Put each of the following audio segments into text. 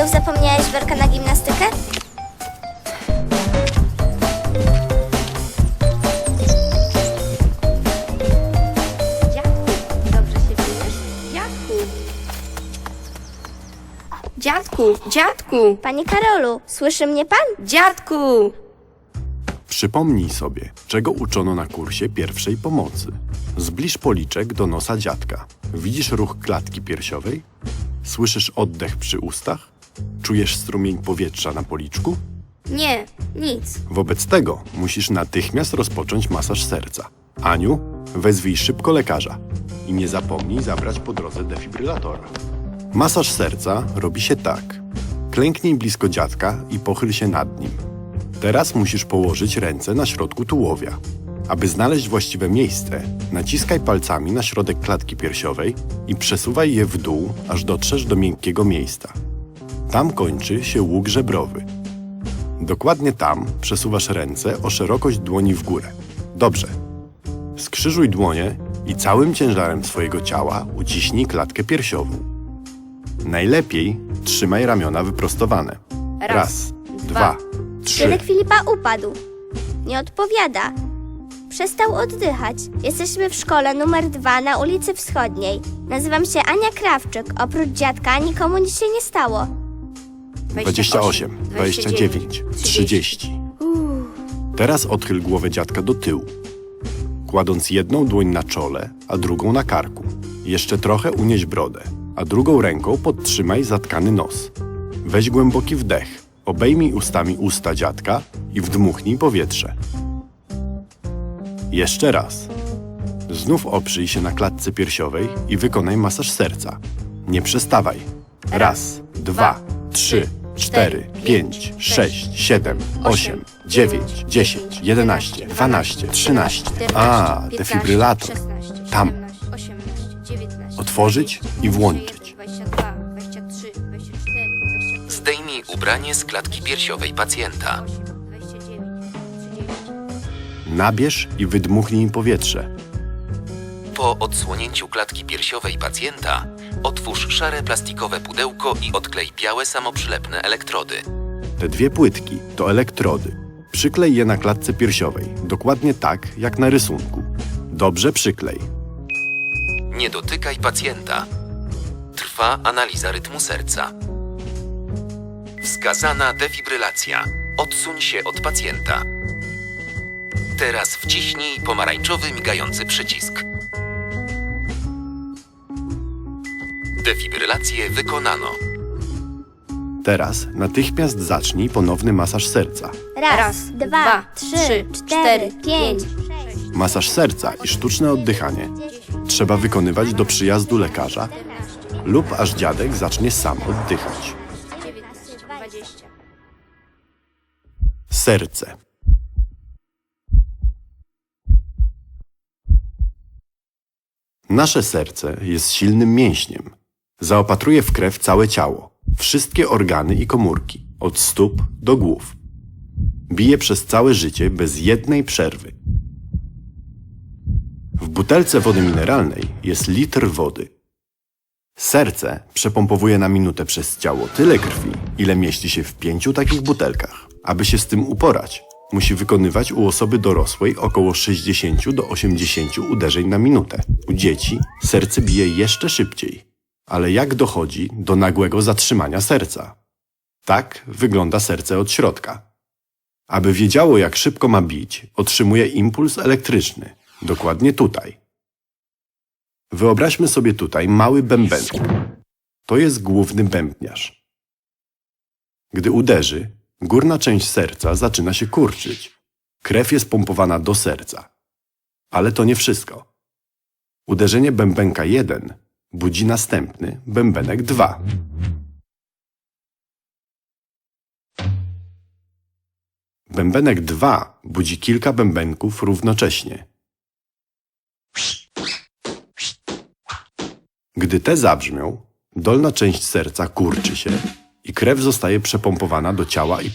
Znów zapomniałeś werka na gimnastykę? Dziadku, dobrze się czujesz? Dziadku. Dziadku, dziadku, Panie Karolu, słyszy mnie pan? dziadku. Przypomnij sobie, czego uczono na kursie pierwszej pomocy. Zbliż policzek do nosa dziadka. Widzisz ruch klatki piersiowej? Słyszysz oddech przy ustach? Czujesz strumień powietrza na policzku? Nie, nic. Wobec tego musisz natychmiast rozpocząć masaż serca. Aniu, wezwij szybko lekarza i nie zapomnij zabrać po drodze defibrylatora. Masaż serca robi się tak. Klęknij blisko dziadka i pochyl się nad nim. Teraz musisz położyć ręce na środku tułowia. Aby znaleźć właściwe miejsce, naciskaj palcami na środek klatki piersiowej i przesuwaj je w dół, aż dotrzesz do miękkiego miejsca. Tam kończy się łuk żebrowy. Dokładnie tam przesuwasz ręce o szerokość dłoni w górę. Dobrze. Skrzyżuj dłonie i całym ciężarem swojego ciała uciśnij klatkę piersiową. Najlepiej trzymaj ramiona wyprostowane. Raz, dwa, trzy. Dziadek Filipa upadł. Nie odpowiada. Przestał oddychać. Jesteśmy w szkole numer dwa na ulicy Wschodniej. Nazywam się Ania Krawczyk. Oprócz dziadka nikomu nic się nie stało. 28, 29, 30. Teraz odchyl głowę dziadka do tyłu, kładąc jedną dłoń na czole, a drugą na karku. Jeszcze trochę unieś brodę, a drugą ręką podtrzymaj zatkany nos. Weź głęboki wdech, obejmij ustami usta dziadka i wdmuchnij powietrze. Jeszcze raz. Znów oprzyj się na klatce piersiowej i wykonaj masaż serca. Nie przestawaj. Raz, dwa, trzy, cztery, pięć, sześć, siedem, osiem, dziewięć, dziesięć, jedenaście, dwanaście, trzynaście. A, defibrylator. Tam. Otworzyć i włączyć. Zdejmij ubranie z klatki piersiowej pacjenta. Nabierz i wydmuchnij powietrze. Po odsłonięciu klatki piersiowej pacjenta otwórz szare plastikowe pudełko i odklej białe samoprzylepne elektrody. Te dwie płytki to elektrody. Przyklej je na klatce piersiowej, dokładnie tak jak na rysunku. Dobrze przyklej. Nie dotykaj pacjenta. Trwa analiza rytmu serca. Wskazana defibrylacja. Odsuń się od pacjenta. Teraz wciśnij pomarańczowy migający przycisk. Defibrylację wykonano. Teraz natychmiast zacznij ponowny masaż serca. Raz, dwa, trzy, cztery, pięć. Masaż serca i sztuczne oddychanie trzeba wykonywać do przyjazdu lekarza lub aż dziadek zacznie sam oddychać. Serce. Nasze serce jest silnym mięśniem. Zaopatruje w krew całe ciało, wszystkie organy i komórki, od stóp do głów. Bije przez całe życie bez jednej przerwy. W butelce wody mineralnej jest litr wody. Serce przepompowuje na minutę przez ciało tyle krwi, ile mieści się w pięciu takich butelkach. Aby się z tym uporać, musi wykonywać u osoby dorosłej około 60 do 80 uderzeń na minutę. U dzieci serce bije jeszcze szybciej. Ale jak dochodzi do nagłego zatrzymania serca? Tak wygląda serce od środka. Aby wiedziało, jak szybko ma bić, otrzymuje impuls elektryczny. Dokładnie tutaj. Wyobraźmy sobie tutaj mały bębenek. To jest główny bębniarz. Gdy uderzy, górna część serca zaczyna się kurczyć. Krew jest pompowana do serca. Ale to nie wszystko. Uderzenie bębenka 1 budzi następny bębenek 2. Bębenek 2 budzi kilka bębenków równocześnie. Gdy te zabrzmią, dolna część serca kurczy się i krew zostaje przepompowana do ciała i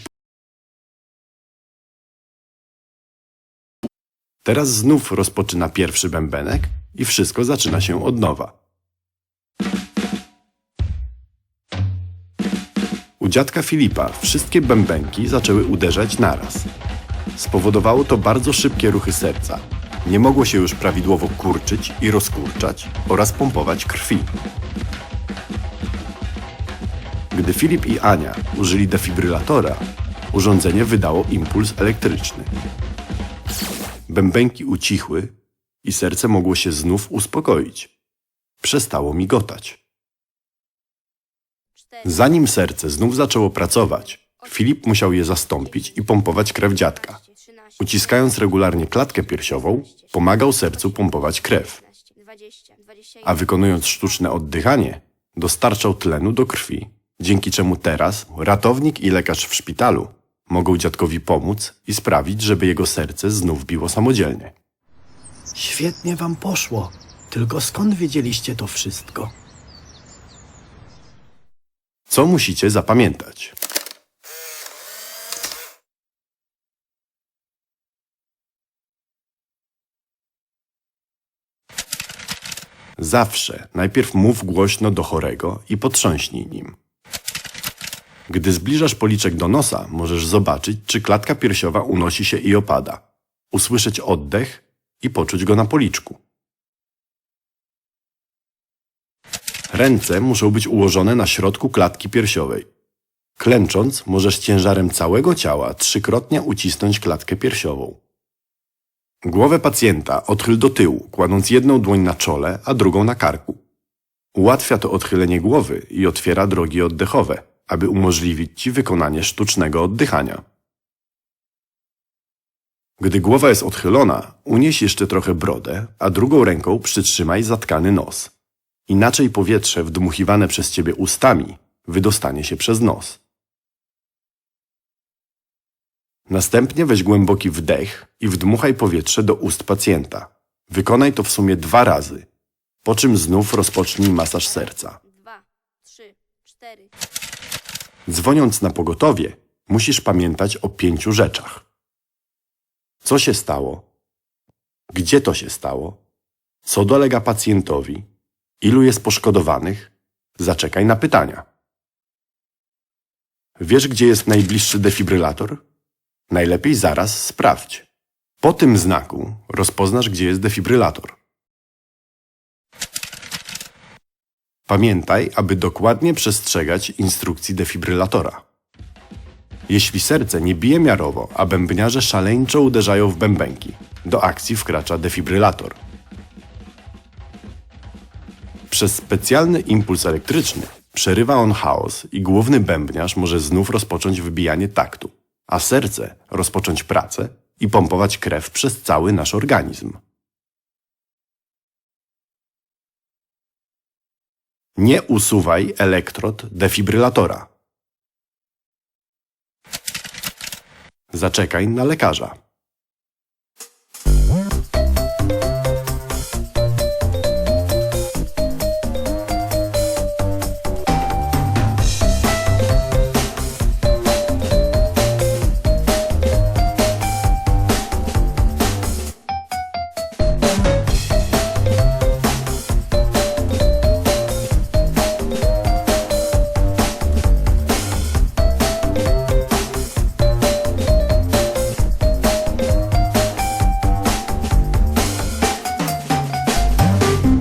Teraz znów rozpoczyna pierwszy bębenek i wszystko zaczyna się od nowa. U dziadka Filipa wszystkie bębenki zaczęły uderzać naraz. Spowodowało to bardzo szybkie ruchy serca. Nie mogło się już prawidłowo kurczyć i rozkurczać oraz pompować krwi. Gdy Filip i Ania użyli defibrylatora, urządzenie wydało impuls elektryczny. Bębenki ucichły i serce mogło się znów uspokoić. Przestało migotać. Zanim serce znów zaczęło pracować, Filip musiał je zastąpić i pompować krew dziadka. Uciskając regularnie klatkę piersiową, pomagał sercu pompować krew, a wykonując sztuczne oddychanie, dostarczał tlenu do krwi, dzięki czemu teraz ratownik i lekarz w szpitalu mogą dziadkowi pomóc i sprawić, żeby jego serce znów biło samodzielnie. Świetnie wam poszło. Tylko skąd wiedzieliście to wszystko? Co musicie zapamiętać? Zawsze najpierw mów głośno do chorego i potrząśnij nim. Gdy zbliżasz policzek do nosa, możesz zobaczyć, czy klatka piersiowa unosi się i opada, usłyszeć oddech i poczuć go na policzku. Ręce muszą być ułożone na środku klatki piersiowej. Klęcząc, możesz ciężarem całego ciała trzykrotnie ucisnąć klatkę piersiową. Głowę pacjenta odchyl do tyłu, kładąc jedną dłoń na czole, a drugą na karku. Ułatwia to odchylenie głowy i otwiera drogi oddechowe, aby umożliwić Ci wykonanie sztucznego oddychania. Gdy głowa jest odchylona, unieś jeszcze trochę brodę, a drugą ręką przytrzymaj zatkany nos. Inaczej powietrze wdmuchiwane przez Ciebie ustami wydostanie się przez nos. Następnie weź głęboki wdech i wdmuchaj powietrze do ust pacjenta. Wykonaj to w sumie dwa razy, po czym znów rozpocznij masaż serca. Dwa, trzy, cztery. Dzwoniąc na pogotowie, musisz pamiętać o pięciu rzeczach. Co się stało? Gdzie to się stało? Co dolega pacjentowi? Ilu jest poszkodowanych? Zaczekaj na pytania. Wiesz, gdzie jest najbliższy defibrylator? Najlepiej zaraz sprawdź. Po tym znaku rozpoznasz, gdzie jest defibrylator. Pamiętaj, aby dokładnie przestrzegać instrukcji defibrylatora. Jeśli serce nie bije miarowo, a bębniarze szaleńczo uderzają w bębenki, do akcji wkracza defibrylator. Przez specjalny impuls elektryczny przerywa on chaos i główny bębniarz może znów rozpocząć wybijanie taktu, a serce rozpocząć pracę i pompować krew przez cały nasz organizm. Nie usuwaj elektrod defibrylatora. Zaczekaj na lekarza.